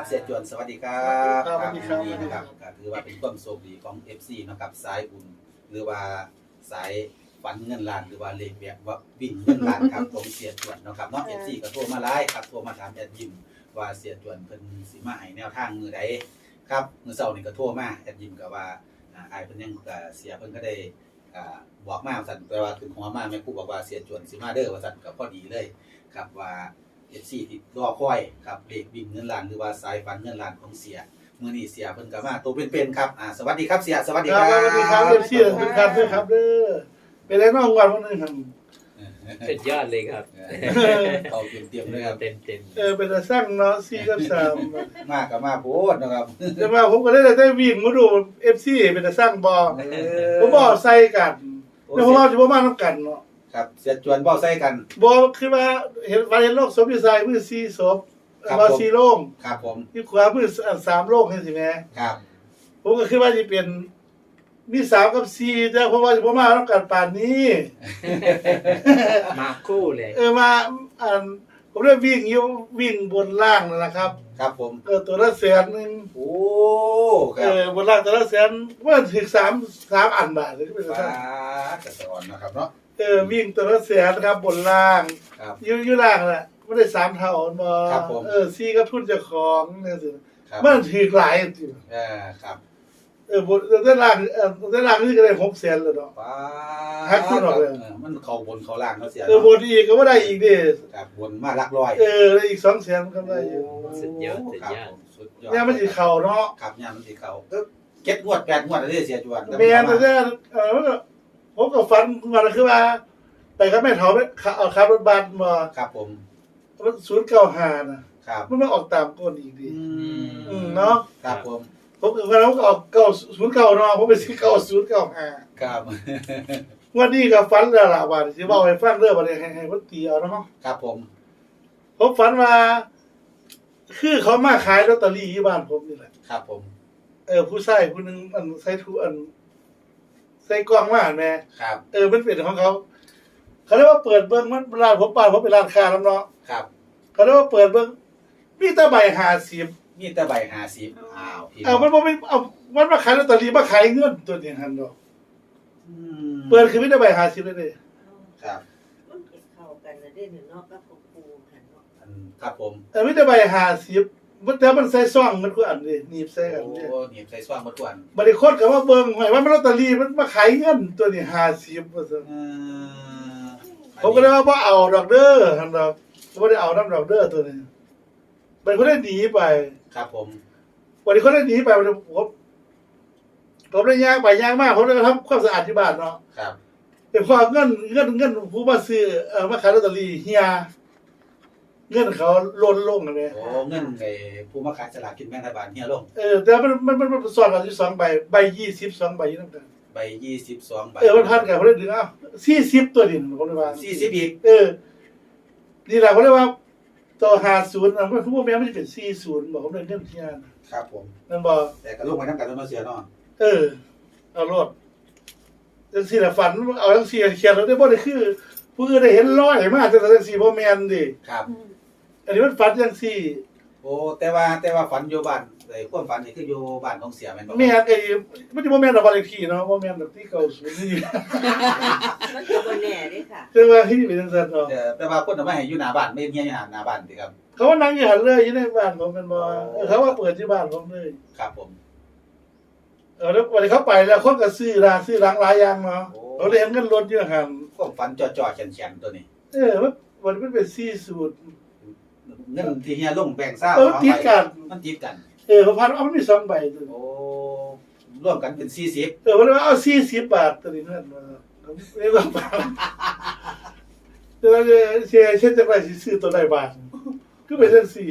ครับเสียจวนสวัสดีครับครับสวัสดีครับ นี่นะครับก็ถือว่าเป็นความโชคดีของ FC เนาะครับสายบุญหรือว่าสายฝันเงินล้านหรือว่าเลขแบบว่าวิ่งเงินล้านครับของเสียจวนเนาะครับเนาะ FC ก็โทรมาไลน์ครับโทรมาถามแอดยิมว่าเสียจวนเพิ่นสิมาให้แนวทางมือใดครับมื้อเช้านี่ก็โทรมาแอดยิมก็ว่าอ่าอายเพิ่นยังก็เสียเพิ่นก็ได้อ่าบอกมาว่าซั่นแต่ว่าถึงหัวมาแม่ครูบอกว่าเสียจวนสิมาเด้อว่าซั่นก็พอดีเลย ครับว่า เอฟซีที่รอคอยครับเลขวิ่งเงินล้านหรือว่าสายฟันเงินล้านของเสียมื้อนี้เสียเพิ่นก็มาตัวเป็นๆครับอ่าสวัสดีครับเสียสวัสดีคครัรับบสวัสดีครับเอฟซีทุกท่านด้วยครับเด้อเป็นไรน้องวันวันนึงครับสุดยอดเลยครับเอาเตรียมๆเลยครับเต็มเต็มเออเป็นตาสร้างเนาะซีกับสามมาก็มาโพดนะครับแต่ว่าผมก็ได้ได้วิ่งมาดูเอฟซีเป็นตาสร้างบอผมบอกใส่กันแล้วผมว่าจะบ่มาน้ำกันเนาะ ครับเสียจวนเว้าใส่กัน บอคือว่าเห็นวันเห็นโลกศพอยู่ใส่มือซีศพครับว่าผมซีโล่งครับผมที่ขวามือสามโล่งเห็นสิแม่ครับผมก็คิดว่าจะเป็นมีสามกับซีแต่เพราะว่าจะบ่มาน้ำกันป่านนี้ มาคู่เลยเออมาอ่านผมได้วิ่งอยู่วิ่งบนล่างนั่นแหละครับ ครับผมเออตัวละแสนหนึ่งโอ้คเอรับอบนล่างตัวละแสนว่าถึงสามสามอันบาทเลยที่เป็นฟ้าสันกระสอนนะครับเนาะ เออวิ่งตัวละแสนครับบนล่างครับ อยู่อยู่ล่างแหละไม่ได้สามเท่ามาครับผม เออซีก็ทุนเจะของเนี่ยสิครับมันถือหลายจริงเออครับเออบนด้านล่างเออด้านล่างนี่ก็ได้หกแสนเลยเนาะฟ้าหักขึ้นออกเลยเออมันเข้าบนเข้าล่างเนาะเสียเออบนอีกก็ว่าได้อีกดิครับบนมาหลักร้อยเออได้อีกสองแสนก็ได้อยู่สุดยอดสุดครับยอดผมสุดยอดเนี่ยมันสิเข่าเนาะครับเนี่ยมันสิเขาก็เก็ดงวดแปดงวดอะไรเสียจวนเมียแต่เนี่ยเออมันก็ ผมก็ฝันมาคือว่าไปกับแม่เถาไปขับเอาขับรถบัสมาครับผมศูนย์เก้าห้านะครับมันไม่ออกตามก้นอีกดีอืมเนาะครับผมผมก็แล้วก็ออกเก้าศูนย์เก้าเนาะผมไปซื้อเก้าศูนย์เก้าห้าครับวันนี้ก็ฝันแล้วล่ะว่าสิบอกให้ฟังเรื่องว่าให้ให้เพิ่นตีเอาเนาะครับผมผมฝันว่าคือเขามาขายลอตเตอรี่ที่บ้านผมนี่แหละ ครับผม เออผู้ชายผู้หนึงอันใส่ทุอัน ใส่กล้องมาแม่ครับ เออมันเป็นของเขา เขาเรียกว่าเปิดเบิ้งมันร้านผมป่านผมเป็นร้านค้าแล้วเนาะครับ เขาเรียกว่าเปิดเบิ้งมีแต่ใบหาสิบมีแต่ใบหาสิบอ้าวพี่เอามันบ่ไม่เอามันมาขายลอตเตอรี่มาขายเงินตัวนี้หันดอกอืมเปิดคือมีแต่ใบหาสิบเลยเด้ครับมันก็เข้ากันนะเด้หนึ่งเนาะกับของปูหันเนาะอันครับผม เออมีแต่ใบหาสิบ มันแต่มันใส่ซ่องมันคืออันนี้หนีบใส่กันโอ้เนี่ยหนีบใส่ซ่องมาตวนบริโภคกับว่าเบิ้งหมายว่ามันลอตเตอรี่มันมาขายเงินตัวนี้หาสิบว่าซั่นเอ่อผมก็เลยว่าบ่เอาดอกเด้อหันดอกบ่ได้เอาน้ำดอกเด้อตัวนี้มันก็ได้หนีไปครับผมวันนี้เขาได้หนีไปวันนี้ผมผมได้ย่างไปย่างมากผมได้ทำความสะอาดที่บ้านเนาะครับเป็นความเงินเงินเงินผู้มาซื้อเอ่อมาขายลอตเตอรี่เฮีย เงินเขาล้นลงนะแม่โอ้เงินไอ้ผู้มาขายสลากกินแบ่งรัฐบาลเฮียลงเออแต่มันมันมันมันซ้อนกันอยู่สองใบใบยี่สิบสองใบอยู่นั่นกันใบยี่สิบสองใบเออมันพันกันผมได้ดึงเอ้าสี่สิบตัวดินผมเลยว่าสี่สิบอีกเออนี่แหละผมเลยว่าตัวหาศูนย์นะมันคือว่าแม่ไม่ได้เป็นสี่ศูนย์บอกผมเลยเงินเฮียนะครับผมนั่นบอกแต่ก็ลงไปทั้งกันแล้วเนาะเสียเนาะเออ เอารถจังสี่ละฝันเอาจังสี่เขียนแล้วได้บ่ได้คือผู้อื่นได้เห็นร้อยมากจังสี่บ่แม่นดิครับ อันนี้มันฝันจังสี่โอ้แต่ว่าแต่ว่าฝันอยู่บ้านไอ้ความฝันนี่คืออยู่บ้านของเสียแม่นบ่แม่นไอ้มันสิบ่แม่นดอกบ้านเลขที่เนาะบ่แม่นดอกที่เก่าศูนย์นี่มันก็บ่แน่เด้ค่ะแต่ว่าที่เป็นจังซั่นเนาะแต่แต่ว่าคนเอามาให้อยู่หน้าบ้านไม่เมียอยู่หน้าบ้านติครับเขาว่านั่งอยู่หันเลยอยู่ในบ้านผมแม่นบ่เออเขาว่าเปิดที่บ้านผมเลยครับผมเออแล้ววันนี้เขาไปแล้วคนก็ซื้อร้านซื้อหลังหลายอย่างเนาะโอ้เขาเรียนกันรถอยู่หันความฝันจ่อๆแข็งๆตัวนี้ เออมันมันมันเป็นสี่สูตร เงินที่เฮียลงแบ่งซ่าเออติดกัน มันติดกัน เออเขาพันเอามันมีสองใบตัวโอ้ร่วมกันเป็น40เออวันนี้ว่าเอาสี่สิบบาทตัวนี้นั่นมาเรียกว่าบาทแต่ว่าเชียเช่นจะไปสิซื้อตัวใดบาทก็เป็นเรื่องสี่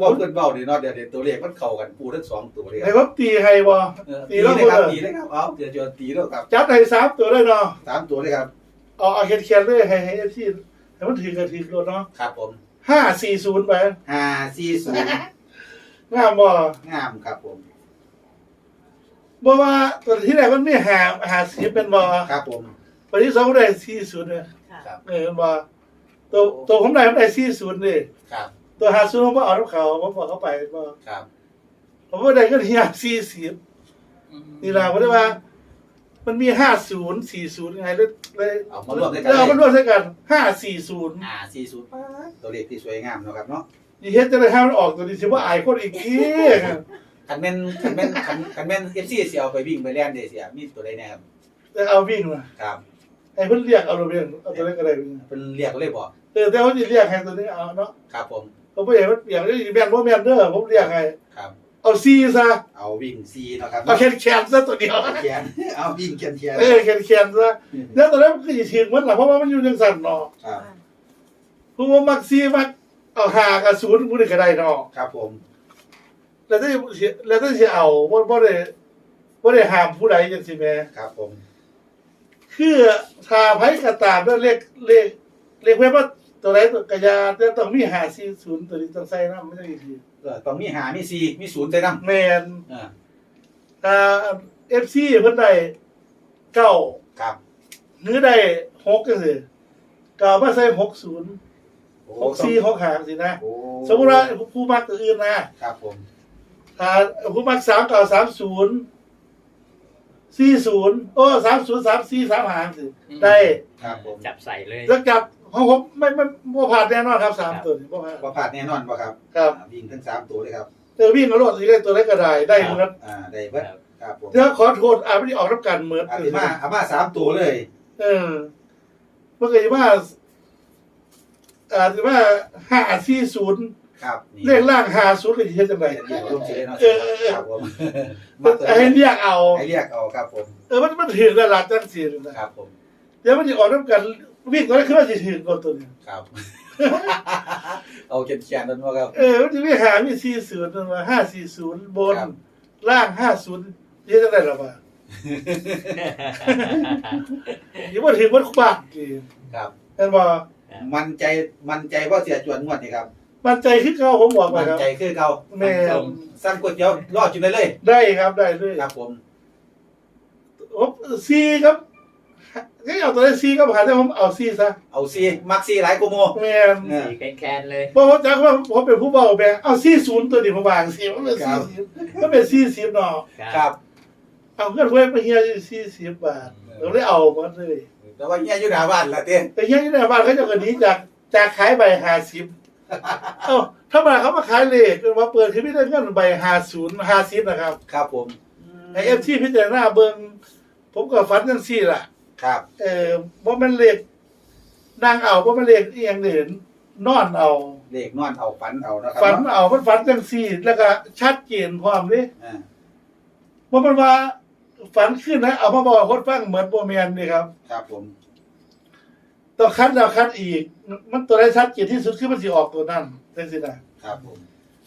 ว่าเพิ่นเว้านี่เนาะเดี๋ยวเดี๋ยวตัวเลขมันเข้ากันปูทั้งสองตัวเลยให้ผมตีให้บ่เออตีตีแล้วเลยครับบ่ตีเลยครับเอาเดี๋ยวจะตีแล้วครับจัดให้สามตัวเลยเนาะสามตัวเลยครับเอาเอาเขียนเขียนเลยให้ให้เอฟซีให้มันถือกันถือรถเนาะครับผม ห้าสี่ศูนย์ไป540งามบ่งามครับผมบ่ว่าตัวที่แรกมันมีหาหาสิบเป็นบ่ครับผมตัวที่สองได้สี่ศูนย์เนี่ยค่ะครับเออเป็นบ่ตัวตัวผมได้ผมได้สี่ศูนย์นี่ครับตัวหาซื้อผมบ่เอาน้ำเขาผมบอกเขาไปบ่ครับผมว่าได้ก็เฮีย40นี่ล่ะบ่ได้ว่า มันมี50 40ไงแล้วเลยเอามารวมด้วยกันแล้วเอามารเลยวมด้วยกัน540อ่าสี่ศูนย์ตัวเลขที่สวยงามเนาะครับเนาะนี่เฮ็ดจะได้ให้มันออกตัวนี้สิว่าอายคนอีกทีคันแม่นคันแม่นคันคันแม่น FC สิเอาไปวิ่งไปแล่นได้เสียมีตัวใดแน่ครับแต่เอาวิ่งมาครับให้เพิ่นเรียกเอาโรงเรียนเอาตัวนั้นก็ได้วิ่งเพิ่นเรียกเลยบ่เออแต่เขาสิเรียกให้ตัวนี้เอาเนาะครับผม ผมบ่อยากให้มันเปลี่ยนได้แม่นบ่แม่นเด้อผมเรียกให้ครับ เอาซีซะเอาวิ่งซีเนาะครับเอาแคนแคนซะตัวเดียวเขียนเอาวิ่งเขียนเขียนเออแคนแคนซะแล้วตอนนั้นมันก็สิถึงมันล่ะเพราะว่ามันอยู่จังซั่นเนาะครับผู้ว่ามักซีมักเอาหากับศูนย์ผู้ใดก็ได้เนาะครับผม แล้วถ้าสิแล้วถ้าสิเอาบ่บ่ได้บ่ได้ห้ามผู้ใดจังซี่แหมครับผมคือถ้าไผก็ตามแล้วเลขเลขเลขเว็บว่าตัวไหนตัวกระยาแต่ต้องมี540ตัวนี้ต้องใส่นำไม่ได้อีก เออต้องมีหามีซีมีศูนย์ใจนำแม่นเอออ่า FC เพิ่นได้เก้าครับหรือได้หกก็คือก็เอามาใส่หกศูนย์โอ้หกสี่หกหางสินะ โอ้สมมติว่าผู้มักตัวอื่นนะครับผมถ้าผู้มักสามเก่าสามศูนย์สี่ศูนย์โอ้สามศูนย์สามสี่สามหางสิได้ ครับผมจับใส่เลยแล้วจับ ของผมไม่ไม่ไม่ผ่านแน่นอนครับสามครับตัวนี้บ่ผ่านบ่พลาดแน่นอนบ่ครับครับ อ่าวิ่งทั้งสามตัวเลยครับเออวิ่งกระโดดสีได้ตัวได้ก็ได้ได้เหมือนกันอ่าได้เบิดครับผมเดี๋ยวขอโทษอาไม่ได้ออกรับการเหมือนอาติมาอามาสามตัวเลย เออเมื่อกี้ว่าอาจจะว่าห้าสี่ศูนย์ครับนี่เลขล่างห้าศูนย์ก็จะเฮ็ดจังได เรียกลงเฉยเนาะเออเออเออ ครับผมให้เรียกเอา ให้เรียกเอาครับผม เออมันมันถึงระดับจังสี่เลยนะครับผม เดี๋ยวมันจะออกน้ำกันวิ่งก็ได้ขึ้นมาจะถึงก่อนตัวนี้ครับ เอาเขียนเขียนนั่นว่าครับ เออมันจะมีหามีสี่ศูนย์มาห้าสี่ศูนย์บน ครับ ล่างห้าศูนย์เฮ็ดจังไดล่ะบ่าอย่าว่าถึงมันบาทจีครับเห็นบ่มันใจมันใจว่าเสียจวนงวดนี่ครับ มันใจขึ้นเก่าผมบอกไปมันครับใจคือเก่าแม่ตรงสั่งก๋วยเตี๋ยวรอดอยู่ได้เลย ได้ครับได้ด้วยครับผมผมซีครับ ก็เอาตัวได้ซีก็ผ่านแต่ผมเอาซีซะเอาซีมักซีหลายกูโมแม่นเออสีแคนๆเลยเพราะผมจักว่าผมเป็นผู้เบาแบงเอาซีศูนย์ตัวนี้ผมวางซีมันเป็นครัซีบสิบมันเป็นซีสิบเนาะครับเอาเงินเว้ยไปเฮียซีสิบบาทเราได้เอาหมดเลย แต่ว่าเนี่ยอยู่หน้าบ้านละเต้แต่เฮียที่ไหนบ้านเขาจะกันนี้จากจากขายใบห้าสิบเอ้าถ้ามาเขามาขายเลขมาเปิดคือไม่ได้เงินใบห้าศูนย์ห้าสิบนะครับ ครับผมไอเอฟที่พิจารณาเบิ่งผมก็ฝันจังซี่ล่ะ ครับเออว่ามันเลขนั่งเอาว่ามันเลขเอียงเด่นนอนเอาเลขนอนเอาฝันเอานะครับฝันเนาะเอามันฝันจังซี่ แล้วก็ชัดเจนพร้อมเด้อ่าว่ามันว่า ฝันขึ้นนะเอามาบอกคนฟังเหมือนโบแมนนี่ครับ ครับผมต้องคัดแล้วคัดอีก มันตัวได้ชัดเจนที่สุดคือมันสิออกตัวนั้นจังซี่นะครับผม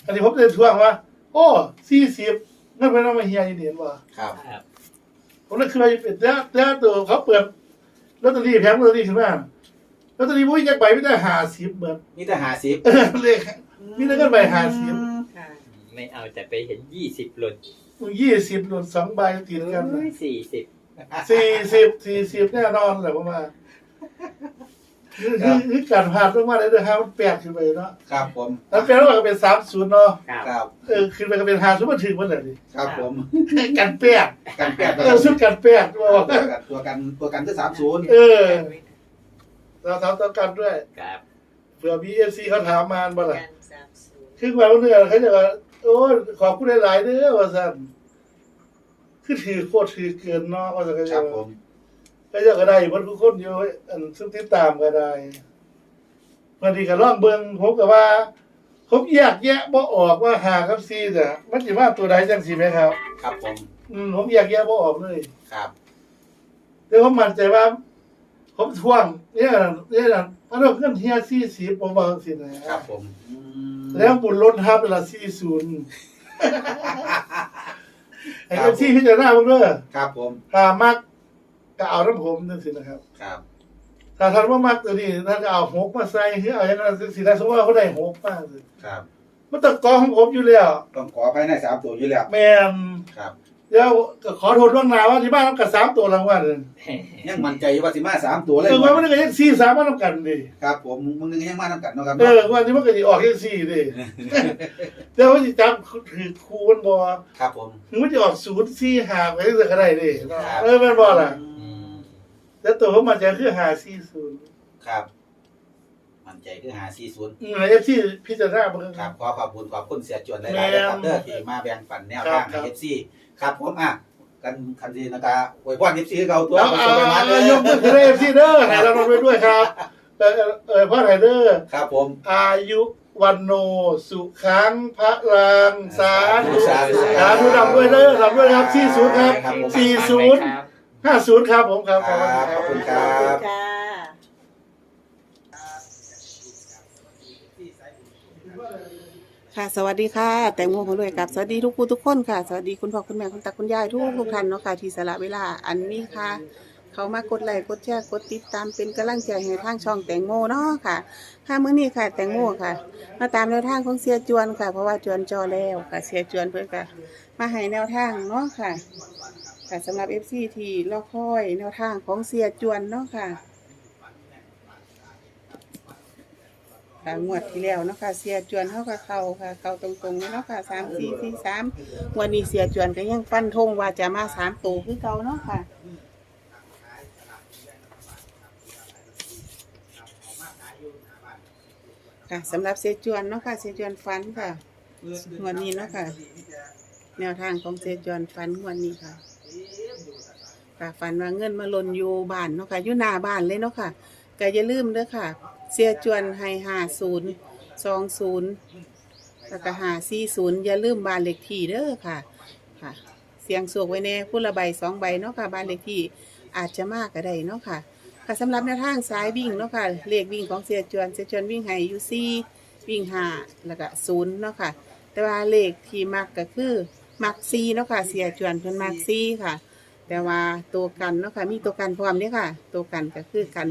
อันนี้ผมเลยทวงว่า โอ้สี่สิบนั่นเป็นว่ามาเฮียอีเดียนว่าครับครับ ผมเลยเคยเป็นแล้วแล้วตัวเขาเปิดลอตเตอรี่แผงลอตเตอรี่ขึ้นมาลอตเตอรี่มุ้ยจะไปไม่ได้หาสิบเหมือนนี่แต่หาสิบเออเลข มีแต่เงินใบห้าสิบ ค่ะไม่เอาแต่ไปเห็นยี่สิบหล่นยี่สิบหนุนสองใบติดกันสี่สิบสี่สิบสี่สิบแน่นอนแหละผมว่า คือคือคือการผ่านลงมาเลยเด้อฮะมันแปดขึ้นไปเนาะครับผมแล้วแปดลงมาก็เป็นสามศูนย์เนาะครับครับเออขึ้นไปก็เป็นห้าศูนย์มันถึงมันเลยดิครับผมกันแปดกันแปดเออสุดกันแปดว่าตัวกันตัวกันตัวกันคือสามศูนย์เออเราทำต้องกันด้วยครับเผื่อบีเอฟซีเขาถามมาบ่ล่ะการสามศูนย์คือว่าเนื้อเขาจะว่าโอ้ยขอบคุณหลายๆเด้อว่าซั่นคือถือโคตรถือเกินเนาะว่าซั่นก็คจะรับผว่าม ก็จะก็ได้เบ่ทุกคนอยู่อันซึ่งติดตามก็ได้บางทีก็ลองเบิ่งผมก็ว่าผมแยกแยะบ่ออกว่าหากับซีจ้ะมันสิว่าตัวใดจังซี่ไหมครับ ครับผม อืมผมแยกแยะบ่ออกเลยครับ แต่ผมมั่นใจว่า ผมทวงเนี่ยเนี่ยนะมันเอาเงินเฮีย40ผมว่าจังซี่นะครับผมอืมแล้วบุญล้นทับเวลา40ไอ้เจ้าที่พิจารณาเบิ่งเด้อครับผม ถ้ามัก ก็เอาน้ำผมจังซี่นะครับ ครับ ถ้าท่านว่ามักตัวนี้ท่านก็เอาหกมาใส่คือเอาอย่างนั้นสิได้สมมติว่าเขาได้หกมาสิครับ มันต้องกองของผมอยู่แล้วต้องขอภายในสามตัวอยู่แล้ว แม่นครับเดี๋ยวก็ขอโทษล่วงหน้าว่าที่บ้านต้องกัดสามตัวรางวัลยังมั่นใจว่าสิมาสามตัวเลย เออว่ามันก็ยังสี่สามมันต้องกันดิครับ ผมมึงนึงยังมาทำกันเนาะครับเออวันที่มันก็จะออกยังสี่ดิเดี๋ยวมันจะจำถือครูมันบอครับผมถึงมันจะออกศูนย์สี่หาไปได้สักได้ดิเออแมันบอล่ะอืม แล้วตัวผมมันจะคือหาสี่ศูนย์ครับ มั่นใจคือหาสี่ศูนย์อืมเอฟซีพิจารณาเบิ่ง ครับขอขอบคุณขอบคุณเสียจวนหลายๆนะครับเด้อที่มาแบ่งปันแนวทางครัให้บเอฟซีครับผมอะกันคันซีนะคะอวยพรเอฟซีเขาตัวแล้วประเอาสบการณ์เลยยกมือขึ้นเอฟซีเด้อถ่ายรางวัลไปด้วยครับเออเออเออพ่อถ่ายเด้อครับผม อายุวันโนสุขังพระรังสาธุสาธุสาธุดำด้วยเด้อดำด้วยครับสี่ศูนย์ครับครับผมสี่ศูนย์ครับ ห้าศูนย์ครับผมครับครับ ขอบคุณครัขอบคุณบ ค่ะ ค่ะสวัสดีค่ะ แตงโมพลวยกับ สวัสดีทุกผู้ทุกคนค่ะ สวัสดีคุณพ่อคุณแม่คุณตาคุณยายทุกทุกท่านเนาะค่ะที่สละเวลาอันนี้ค่ะ เขามากดไลค์กดแชร์กดติดตามเป็นกำลังใจให้ทางช่องแตงโมเนาะค่ะค่ะมื้อนี้ค่ะ แตงโมค่ะ มาตามแนวทางของเสียจวนค่ะ เพราะว่าจวนจอแล้วค่ะ เสียจวนเพิ่นก็มาให้แนวทางเนาะค่ะ ค่ะสำหรับ FC ที่รอคอยแนวทางของเสียจวนเนาะค่ะค่ะงวดที่แล้วเนาะค่ะเสียจวนเขาก็เขาค่ะ เขาตรงๆเลยเนาะค่ะสามสี่สี่สามวันนี้เสียจวนก็ยังฟันธงว่าจะมาสามตัวคือเก่าเนาะค่ะค่ะสำหรับเสียจวนเนาะค่ะเสียจวนฟันค่ะงวดนี้เนาะค่ะ แนวทางของเสียจวนฟันงวดนี้ค่ะ ค่ะฝันว่าเงินมาหล่นอยู่บ้านเนาะค่ะอยู่หน้าบ้านเลยเนาะค่ะก็อย่าลืมเด้อค่ะ เสียจวนให้ห้าศูนย์สองศูนย์แล้วก็หาสี่ศูนย์อย่าลืมบ้านเลขที่เด้อค่ะค่ะ เสียงสวกไว้แน่ผู้ละใบสองใบเนาะค่ะบ้านเลขที่อาจจะมากก็ได้เนาะค่ะค่ะสำหรับแนวทางสายวิ่งเนาะค่ะเลขวิ่งของเสียจวนเสียจวนวิ่งให้อยูซี่วิ่งห้าแล้วก็ศูนย์เนาะค่ะ แต่ว่าเลขที่มักก็คือมักซีเนาะค่ะเสียจวนเพิ่นมักซีค่ะ แต่ว่าตัวกันเนาะค่ะมีตัวกันพร้อมเด้อค่ะ ตัวกันก็คือกัน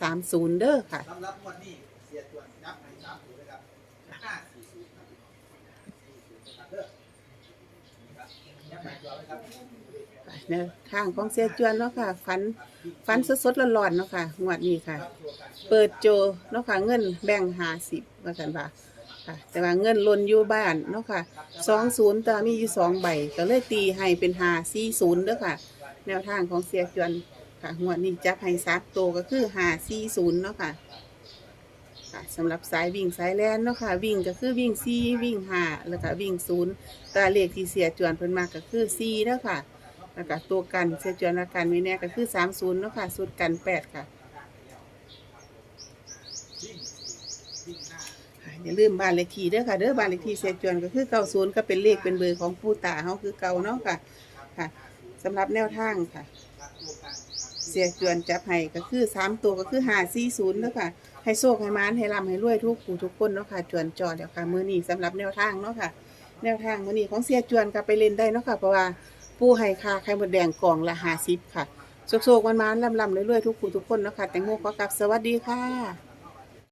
สามศูนย์เด้อค่ะ สำหรับวันนี้เสียจวนับในสามศูนย์นะครับห้าสี่ศูนย์ครับสี่ศูนย์นะครับเด้อครับยับให้ตัวเลยครับแนวทางของเสียจวนเนาะค่ะฟันฟันสดๆร้อนๆเนาะค่ะงวดนี้ค่ะเปิดโจเนาะค่ะเงินแบ่งหาสิบว่ากันว่า ค่ะ แต่ว่าเงินล่นอยู่บ้านเนาะค่ะสองศูนย์แต่มีอยู่สองใบก็เลยตีให้เป็นหาสี่ศูนย์เด้อค่ะ แนวทางของเสียจวนค่ะงวดนี้จับให้ซักโตวก็คือหาสี่ศูนย์เนาะค่ะค่ะสำหรับสายวิ่งสายแลนเนาะค่ะ วิ่งก็คือวิ่งซีวิ่งหาแล้วก็วิ่งศูนย์แตาเลขที่เสียจวนเพิ่นมากก็คือซีเนาะค่ะแล้วก็ตัวกันเสียจวนอาการไม่แน่ก็คือสามศูนย์เนาะค่ะสุดกันแปดค่ะค่ะ อย่าลืมบ้านเลขที่เด้อค่ะเด้อบ้านเลขที่เสียจวนก็คือเก้าศูนย์ก็เป็นเลขเป็นเบอร์ของผู้ตาเฮาคือเก่าเนาะค่ะค่ะสำหรับแนวทางค่ะ เสียจวนจับให้ก็คือสามตัวก็คือหาสี่ศูนย์เนาะค่ะให้โชคให้มานให้ร่ำให้รวยทุกผู้ทุกคนเนาะค่ะจวนจอแล้วค่ะมือนี้สำหรับแนวทางเนาะค่ะ แนวทางมือนี้ของเสียจวนก็ไปเล่นได้เนาะค่ะเพราะว่าผู้ให้ค่าไข่มดแดงกล่องละ50ค่ะโชคๆมันๆล่ำๆรวยๆทุกผู้ทุกคนเนาะค่ะแตงโมขอกลับสวัสดีค่ะ